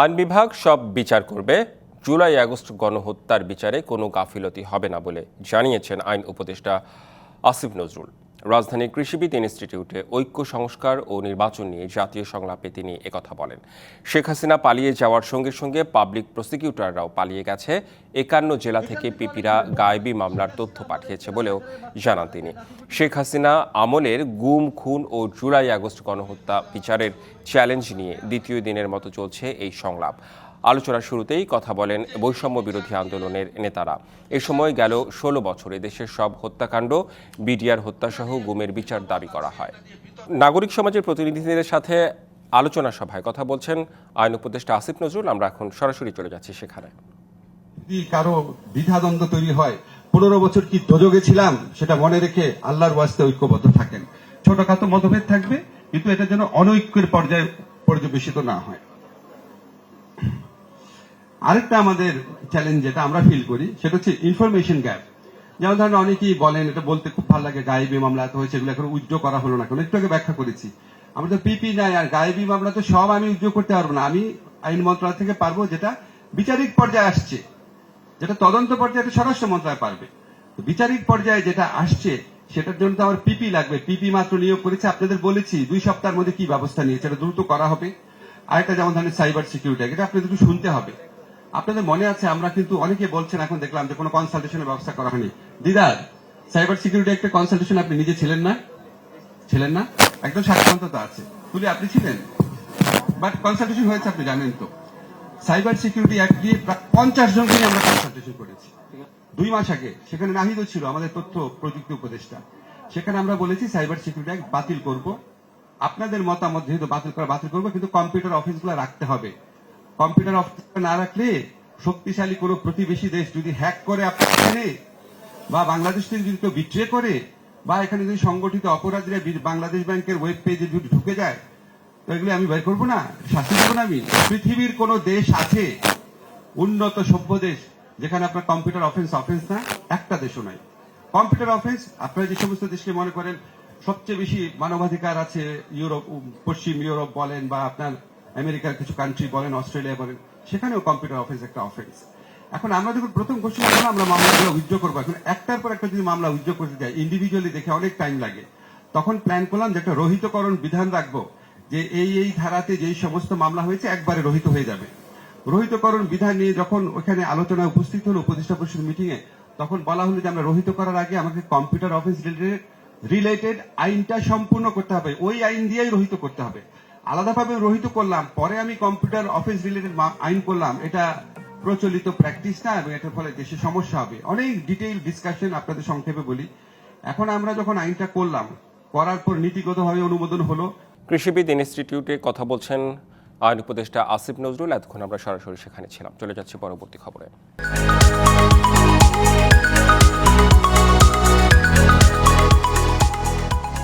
আইন বিভাগ সব বিচার করবে। জুলাই আগস্ট গণহত্যার বিচারে কোনো গাফিলতি হবে না বলে জানিয়েছেন আইন উপদেষ্টা আসিফ নজরুল। রাজধানীর কৃষিবিদ ইনস্টিটিউটে ঐক্য সংস্কার ও নির্বাচন নিয়ে জাতীয় সংলাপে তিনি একথা বলেন। শেখ হাসিনা পালিয়ে যাওয়ার সঙ্গে সঙ্গে পাবলিক প্রসিকিউটররাও পালিয়ে গেছে। একান্ন জেলা থেকে পিপিরা গায়েবী মামলার তথ্য পাঠিয়েছে বলেও জানান তিনি। শেখ হাসিনা আমলের গুম, খুন ও জুলাই আগস্ট গণহত্যা বিচারের চ্যালেঞ্জ নিয়ে দ্বিতীয় দিনের মতো চলছে এই সংলাপ। আলোচনার শুরুতেই কথা বলেন বৈষম্য বিরোধী আন্দোলনের নেতারা। এ সময় গেল ষোলো বছরে দেশের সব হত্যাকাণ্ড, বিডিআর হত্যাসহ গুমের বিচার দাবি করা হয়। নাগরিক সমাজের প্রতিনিধিদের সাথে আলোচনা সভায় কথা বলছেন আইন উপদেষ্টা আসিফ নজরুল। আমরা এখন সরাসরি চলে যাচ্ছি সেখানে। কারও দ্বিধাদ্বন্দ্ব তৈরি হয়, পনেরো বছর কি দোজগে ছিলাম, সেটা মনে রেখে আল্লাহর ওয়াস্তে ঐক্যবদ্ধ থাকেন। ছোটখাটো মতভেদ থাকবে, কিন্তু এটা যেন অনৈক্যের পর্যায়ে পর্যবেসিত না হয়। আরেকটা আমাদের চ্যালেঞ্জ যেটা আমরা ফিল করি, সেটা হচ্ছে ইনফরমেশন গ্যাপ যেমন ধরেন অনেকেই বলেন, এটা বলতে খুব ভালো লাগে, গায়েবী মামলা এত হয়েছে, এগুলো এখন উজ্জ্ব করা হলো না কেন? একটু আগে ব্যাখ্যা করেছি। আমরা তো পিপি নাই আর গায়েবী মামলা তো সব আমি উজ্জ্ব করতে পারব না। আমি আইন মন্ত্রণালয় থেকে পারব যেটা বিচারিক পর্যায়ে আসছে। যেটা তদন্ত পর্যায়ে স্বরাষ্ট্র মন্ত্রণালয় পারবে। বিচারিক পর্যায়ে যেটা আসছে, সেটার জন্য তো আমার পিপি লাগবে। পিপি মাত্র নিয়োগ করেছে, আপনাদের বলেছি, দুই সপ্তাহের মধ্যে কি ব্যবস্থা নিয়েছে, এটা দ্রুত করা হবে। আরেকটা যেমন ধরেন সাইবার সিকিউরিটি এটা আপনাদের একটু শুনতে হবে। আপনাদের মনে আছে, আমরা কিন্তু অনেকে বলছেন, এখন দেখলাম যে কোনো কনসালটেশনের ব্যবস্থা করা হয়নি। দিদার সাইবার সিকিউরিটি একটা কনসালটেশন আপনি নিজে ছিলেন না? ছিলেন না? একদম সাক্ষান্ততা আছে। তুলি, আপনি ছিলেন? বাট কনসালটেশন হয়েছে, আপনি জানেন তো। সাইবার সিকিউরিটি অ্যাক্ট দিয়ে প্রায় পঞ্চাশ জনকে আমরা কনসালটেশন করেছি। দুই মাস আগে। সেখানে নাহিদও ছিল আমাদের তথ্য প্রযুক্তি উপদেষ্টা। সেখানে আমরা বলেছি সাইবার সিকিউরিটি অ্যাক্ট বাতিল করব। আপনাদের মতামত যেহেতু বাতিল করা বাতিল করব, কিন্তু কম্পিউটার অফিসগুলো রাখতে হবে। কম্পিউটার অফিস না রাখলে শক্তিশালী কোনো প্রতিবেশী দেশ যদি হ্যাক করে আপনার বা বাংলাদেশ থেকে যদি কেউ বিট্রে করে, বা এখানে যদি সংগঠিত অপরাধীরা বাংলাদেশ ব্যাংকের ওয়েব পেজে যদি ঢুকে যায়, তো এগুলো আমি বের করব না, শাস্তি দেবো না আমি। পৃথিবীর কোন দেশ আছে, উন্নত সভ্য দেশ, যেখানে আপনার কম্পিউটার অফেন্স অফেন্স না, একটা দেশও নাই। কম্পিউটার অফেন্স আপনারা যে সমস্ত দেশকে মনে করেন, সবচেয়ে বেশি মানবাধিকার আছে, ইউরোপ পশ্চিম ইউরোপ বলেন, বা আপনার আমেরিকার কিছু কান্ট্রি বলেন, অস্ট্রেলিয়া বলেন, সেখানেও কম্পিউটার অফেন্স একটা অফেন্স এখন আমরা যখন প্রথম ঘোষণা করলাম আমরা মামলাগুলো উজ্জ্ব করব। এখন একটার পর একটা যদি মামলা উজ্জ্ব করতে যাই ইন্ডিভিজুয়ালি দেখে অনেক টাইম লাগে। তখন প্ল্যান করলাম যে একটা রহিতকরণ বিধান রাখব, যে এই এই ধারাতে যেই সমস্ত মামলা হয়েছে, একবারে রহিত হয়ে যাবে। রহিতকরণ বিধান নিয়ে যখন ওখানে আলোচনা উপস্থিত হলো, উপদেষ্টা পরিষদ মিটিং এ তখন বলা হলো যে আমরা রহিত করার আগে আমাকে কম্পিউটার অফিস রিলেটেড রিলেটেড আইনটা সম্পূর্ণ করতে হবে। ওই আইন দিয়েই রহিত করতে হবে। আলাদাভাবে রহিত করলাম, পরে আমি কম্পিউটার অফিস রিলেটেড আইন করলাম, এটা প্রচলিত প্র্যাকটিস না এবং এটার ফলে দেশে সমস্যা হবে। অনেক ডিটেইল ডিসকাশন আপনাদের সংক্ষেপে বলি। এখন আমরা যখন আইনটা করলাম, করার পর নীতিগতভাবে অনুমোদন হলো। কৃষিবিদ ইনস্টিটিউটে কথা বলছেন আইন উপদেষ্টা আসিফ নজরুল, এতক্ষণ আমরা সরাসরি সেখানে ছিলাম। চলে যাচ্ছি পরবর্তী খবরে।